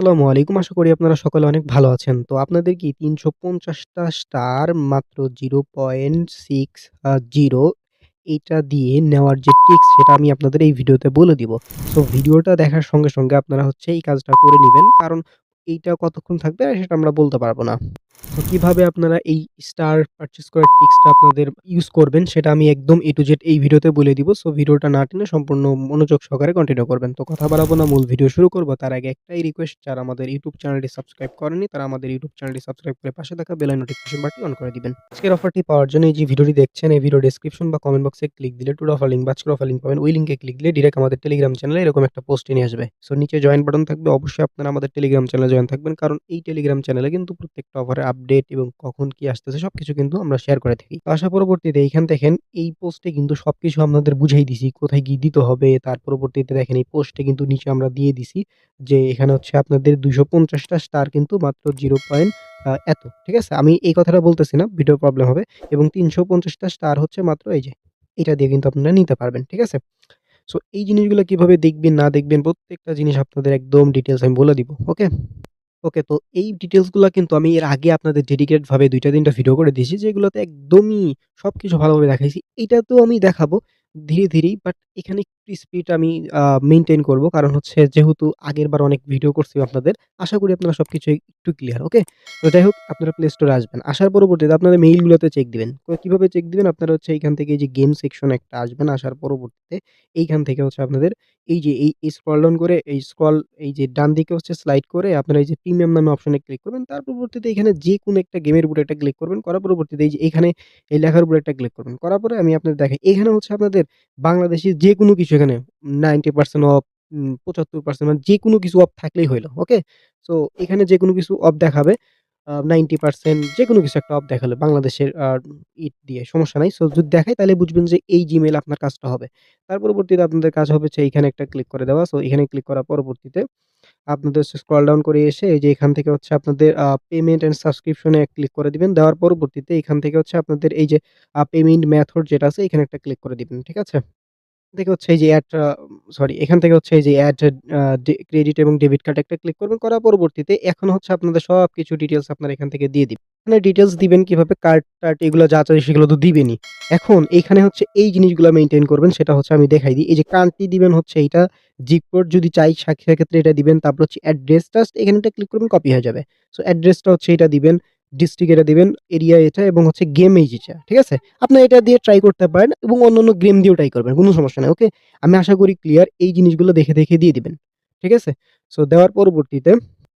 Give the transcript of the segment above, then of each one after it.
আসসালামু আলাইকুম। আশা করি আপনারা সকলে অনেক ভালো আছেন। তো আপনাদের কি তিনশো পঞ্চাশটা স্টার মাত্র জিরো পয়েন্ট সিক্স জিরো এটা দিয়ে নেওয়ার যে ট্রিক্স সেটা আমি আপনাদের এই ভিডিওতে বলে দিব। তো ভিডিওটা দেখার সঙ্গে, সঙ্গে আপনারা হচ্ছে এই কাজটা করে নেবেন কারণ এইটা কতক্ষণ থাকবে সেটা আমরা বলতে পারব না। তো কীভাবে আপনারা এই স্টার পারচেস করার টিক্সটা আপনাদের ইউজ করবেন, সেটা আমি একদম এ টু জেড এই ভিডিওতে বলে দিব। সো ভিডিওটা না টেনে সম্পূর্ণ মনোযোগ সহকারে কন্টিনিউ করবেন। তো কথা বাড়াবো না, মূল ভিডিও শুরু করব। তার আগে একটাই রিকোয়েস্ট যারা আমাদের ইউটিউব চ্যানেলটি সাবস্ক্রাইব করেনি তারা আমাদের ইউটিউব চ্যানেলটি সাবস্ক্রাইব করে পাশে থাকা বেল নোটিফিকেশন বাটনটি অন করে দিবেন। আজকের অফারটি পাওয়ার জন্য এই যে ভিডিওটি দেখছেন, এই ভিডিও ডেসক্রিপশন বা কমেন্ট বক্সে ক্লিক দিলে টুডে অফার লিংক বা অফার লিংক পাবেন। ওই লিংকে ক্লিক দিলে ডিরেক্ট আমাদের টেলিগ্রাম চ্যানেলে এরকম একটা পোস্ট নিয়ে আসবে। সো নিচে জয়েন বাটন থাকবে। অবশ্যই আপনারা আমাদের টেলিগ্রাম চ্যানেলে জয়েন থাকবেন। কারণ এই টেলিগ্রাম চ্যানেলে কিন্তু প্রত্যেকটা অফারের আপডেট এবং কখন কি আসতেছে সবকিছু কিন্তু আমরা শেয়ার করে থাকি। তো আসার পরবর্তীতে এইখান দেখেন এই পোস্টে কিন্তু সবকিছু আপনাদের বুঝাই দিছি। কোথায় কি দিতে হবে, তার পরবর্তীতে দেখেন এই পোস্টে কিন্তু নিচে আমরা দিয়ে দিছি যে এখানে হচ্ছে আপনাদের ২৫০ পঞ্চাশটা স্টার কিন্তু মাত্র জিরো পয়েন্ট এত। ঠিক আছে? আমি এই কথাটা বলতেছি না। ভিডিও প্রবলেম হবে এবং তিনশো পঞ্চাশটা স্টার হচ্ছে মাত্র এই যে, এটা দিয়ে কিন্তু আপনারা নিতে পারবেন। ঠিক আছে? সো এই জিনিসগুলো কীভাবে দেখবেন, না দেখবেন, প্রত্যেকটা জিনিস আপনাদের একদম ডিটেলস আমি বলে দিব। ওকে? ওকে তো এই ডিটেলসগুলো কিন্তু আমি এর আগে আপনাদের ডেডিকেটভাবে দুইটা ২ টা ৩ টা ভিডিও করে দিয়েছি যেগুলোতে একদমই সব কিছু ভালোভাবে দেখাইছি। এটা তো আমি দেখাবো ধীরে, ধীরেই বাট এখানে একটু স্পিড আমি মেনটেন করব। কারণ হচ্ছে যেহেতু আগেরবার অনেক ভিডিও করছি আপনাদের। আশা করি আপনারা সবকিছু একটু ক্লিয়ার। ওকে? তো যাই হোক আপনারা প্লে স্টোরে আসবেন। আসার পরবর্তীতে আপনাদের মেইলগুলোতে চেক দিবেন। কীভাবে চেক দিবেন? আপনারা হচ্ছে এইখান থেকে যে গেম সেকশন একটা আসবেন। আসার পরবর্তীতে এইখান থেকে হচ্ছে আপনাদের এই যে এই, এই স্ক্রল ডাউন করে এই স্ক্রল এই যে ডান দিকে হচ্ছে স্লাইড করে আপনারা এই যে প্রিমিয়াম নামে অপশনে ক্লিক করবেন। তার পরবর্তীতে এখানে যে কোনো একটা গেমের উপরে একটা ক্লিক করবেন। করার পরবর্তীতে এই যে এখানে এই লেখার উপরে একটা ক্লিক করবেন। করার পরে আমি আপনাদের দেখাই। এখানে হচ্ছে আপনাদের বাংলাদেশি যে কোনো কিছু এখানে 90% অফ উম 75% মানে যেকোনো কিছু অফ থাকলেই হইল। ওকে? সো এখানে যেকোনো কিছু অফ দেখাবে। আ 90% যেকোনো কিছু একটা অফ দেখাল বাংলাদেশের আ ই দিয়ে সমস্যা নাই। সো যদি দেখায় তাহলে বুঝবেন যে এই জিমেল আপনার কাজটা হবে। তার পরবর্তীতে আপনাদের কাজ হবে হচ্ছে এখানে একটা ক্লিক করে দেওয়া। সো এখানে ক্লিক করার পরবর্তীতে আপনাদের স্ক্রল ডাউন করে এসে এই যে এখান থেকে হচ্ছে আপনাদের পেমেন্ট অ্যান্ড সাবস্ক্রিপশনে ক্লিক করে দিবেন। দেওয়ার পরবর্তীতে এখান থেকে হচ্ছে আপনাদের এই যে পেমেন্ট মেথড যেটা আছে এখানে একটা ক্লিক করে দিবেন। ঠিক আছে? থেকে হচ্ছে এই যে অ্যাড সরি এখান থেকে হচ্ছে এই যে এড আ ডে ক্রেডিট এবং ডেবিট কার্ড একটা ক্লিক করবেন। করার পরবর্তীতে এখন হচ্ছে আপনাদের সব কিছু ডিটেলস আপনারা এখান থেকে দিয়ে দিবেন। এখানে ডিটেলস দিবেন কীভাবে কার্ড-টার্ড এগুলো যা চাই সেগুলো তো দিবেনই। এখন এখানে হচ্ছে এই জিনিসগুলা মেইনটেইন করবেন সেটা হচ্ছে আমি দেখাই দিই। এই যে কান্ট্রি দিবেন হচ্ছে এইটা, জিপ কোড যদি চাই সেক্ষেত্রে এটা দিবেন। তারপর হচ্ছে অ্যাড্রেসটা এখানে ক্লিক করবেন কপি হয়ে যাবে। সো অ্যাড্রেসটা হচ্ছে এটা দিবেন, ডিস্ট্রিক্ট এটা দিবেন, এরিয়া এটা এবং হচ্ছে গেম এই যেটা। ঠিক আছে? আপনারা এটা দিয়ে ট্রাই করতে পারেন এবং অন্যান্য গেম দিয়েও ট্রাই করবেন। কোনো সমস্যা নাই। ওকে? আমি আশা করি ক্লিয়ার এই জিনিসগুলো দেখে, দেখে দিয়ে দিবেন। ঠিক আছে? সো দেওয়ার পরবর্তীতে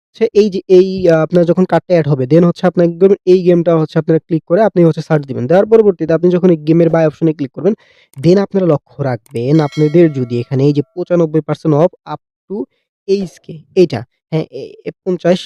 হচ্ছে এই যে এই আপনার যখন কার্ডটা অ্যাড হবে দেন হচ্ছে আপনার এই গেমটা হচ্ছে আপনারা ক্লিক করে আপনি হচ্ছে সার্চ দিবেন। দেওয়ার পরবর্তীতে আপনি যখন এই গেমের বাই অপশনে ক্লিক করবেন দেন আপনারা লক্ষ্য রাখবেন আপনাদের যদি এখানে এই যে 95% of up to H K হ্যাঁ, 50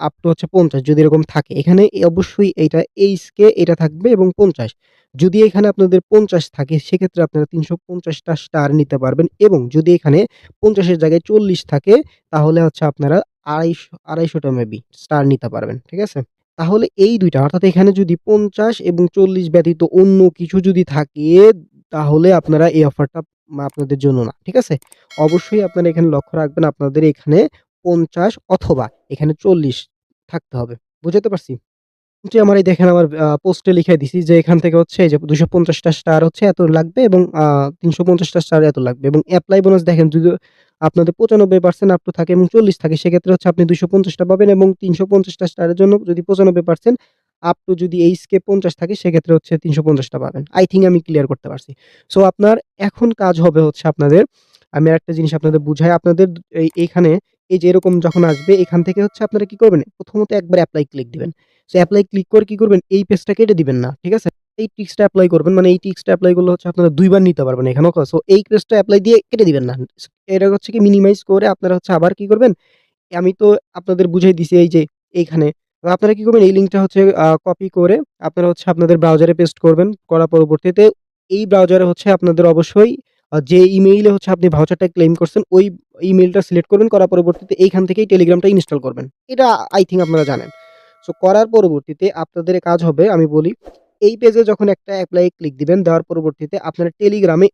আপ টু হচ্ছে 50 যদি এরকম থাকে এখানে অবশ্যই এইটা এইচকে এটা থাকবে এবং 50 যদি এখানে আপনাদের 50 থাকে সেক্ষেত্রে আপনারা তিনশো পঞ্চাশটা স্টার নিতে পারবেন এবং যদি এখানে পঞ্চাশের জায়গায় ৪০ থাকে তাহলে হচ্ছে আপনারা ২৫০ ২৫০ টা মেবি স্টার নিতে পারবেন। ঠিক আছে? তাহলে এই দুইটা অর্থাৎ এখানে যদি ৫০ এবং ৪০ ব্যতীত অন্য কিছু যদি থাকে তাহলে আপনারা এই অফারটা আপনাদের জন্য না। ঠিক আছে? অবশ্যই আপনারা এখানে লক্ষ্য রাখবেন আপনাদের এখানে ৫০ অথবা এখানে ৪০ থাকতে হবে। বুঝতে পারছি? যে আমার এই দেখেন আমার পোস্টে লিখাই দিছি যে এখান থেকে হচ্ছে যে দুশো পঞ্চাশটা স্টার হচ্ছে এত লাগবে এবং তিনশো পঞ্চাশটা স্টার এত লাগবে এবং অ্যাপ্লাই বোনাস দেখেন যদি আপনাদের ৯৫% আপ টু থাকে এবং ৪০ থাকে, সেক্ষেত্রে হচ্ছে আপনি ২৫০ পঞ্চাশটা পাবেন এবং তিনশো পঞ্চাশটা স্টারের জন্য যদি ৯৫% আপ টু যদি এইচকে ৫০ থাকে, সেক্ষেত্রে হচ্ছে তিনশো পঞ্চাশটা পাবেন। আই থিঙ্ক আমি ক্লিয়ার করতে পারছি। সো আপনার এখন কাজ হবে হচ্ছে আপনাদের, আমি আরেকটা জিনিস আপনাদের বুঝাই আপনাদের এই, এইখানে এই যে এরকম যখন আসবে, এখান থেকে হচ্ছে আপনারা কি করবেন? প্রথমত একবার অ্যাপ্লাই ক্লিক দিবেন। সো অ্যাপ্লাই ক্লিক করে কি করবেন? এই পেজটা কেটে দিবেন না। ঠিক আছে? এই টিক্সটা অ্যাপ্লাই করবেন। মানে এই টিক্সটা এপ্লাই করলে হচ্ছে আপনারা দুইবার নিতে পারবেন এখানেও সো এই পেজটা অ্যাপ্লাই দিয়ে কেটে দিবেন না। এটা হচ্ছে কি মিনিমাইজ করে আপনারা হচ্ছে আবার কি করবেন? আমি তো আপনাদের বুঝাই দিছি এই যে এইখানে। আপনারা কি করবেন? এই লিঙ্কটা হচ্ছে কপি করে আপনারা হচ্ছে আপনাদের ব্রাউজারে পেস্ট করবেন। করার পরবর্তীতে এই ব্রাউজারে হচ্ছে আপনাদের অবশ্যই যে ইমেইলে হচ্ছে আপনি ভাউচারটা ক্লেইম করছেন, ওই ইমেইলটা সিলেক্ট করবেন। করার পরবর্তীতে এইখান থেকেই টেলিগ্রামটা ইনস্টল করবেন। এটা আই থিংক আপনারা জানেন। সো করার পরবর্তীতে আপনাদের কাজ হবে, আমি বলি, এই পেজে যখন একটা অ্যাপ্লাই ক্লিক দিবেন, দেওয়ার পরবর্তীতে আপনারা টেলিগ্রামে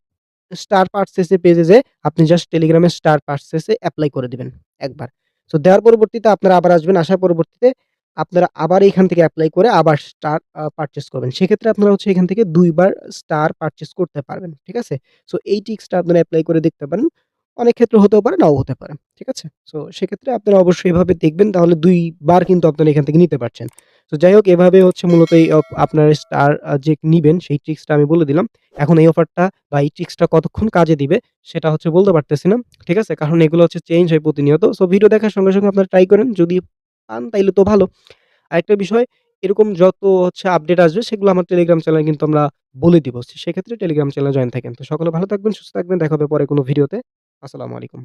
স্টার এর পেজে যেয়ে আপনি জাস্ট টেলিগ্রামে স্টার পারচেজ অ্যাপ্লাই করে দিবেন একবার। সো দেওয়ার পরবর্তীতে আপনারা আবার আসবেন। আসার পরবর্তীতে আপনারা আবার এখান থেকে অ্যাপ্লাই করে আবার স্টার আ পারচেজ করবেন। সেক্ষেত্রে আপনারা হচ্ছে এখান থেকে দুইবার স্টার পারচেজ করতে পারবেন। ঠিক আছে? সো এই টিক্সটা আপনারা অ্যাপ্লাই করে দেখতে পারেন। অনেক ক্ষেত্রে হতেও পারে, নাও হতে পারে। ঠিক আছে? সো সেক্ষেত্রে আপনারা অবশ্যই এভাবে দেখবেন তাহলে দুইবার কিন্তু আপনারা এখান থেকে নিতে পারছেন। তো যাই হোক এভাবে হচ্ছে মূলত এই আপনার স্টার যে নিবেন সেই ট্রিক্সটা আমি বলে দিলাম। এখন এই অফারটা বা এই ট্রিক্সটা কতক্ষণ কাজে দিবে সেটা হচ্ছে বলতে পারতেছি না। ঠিক আছে? কারণ এগুলো হচ্ছে চেঞ্জ হয় প্রতিনিয়ত। সো ভিডিও দেখার সঙ্গে, সঙ্গে আপনারা ট্রাই করেন। যদি পান তাইলে তো ভালো। আরেকটা বিষয় এরকম যত হচ্ছে আপডেট আসবে সেগুলো আমার টেলিগ্রাম চ্যানেলে কিন্তু আমরা বলে দিব। সেক্ষেত্রে টেলিগ্রাম চ্যানেলে জয়েন থাকেন। তো সকলে ভালো থাকবেন, সুস্থ থাকবেন। দেখা হবে পরে কোনো ভিডিওতে। আসসালামু আলাইকুম।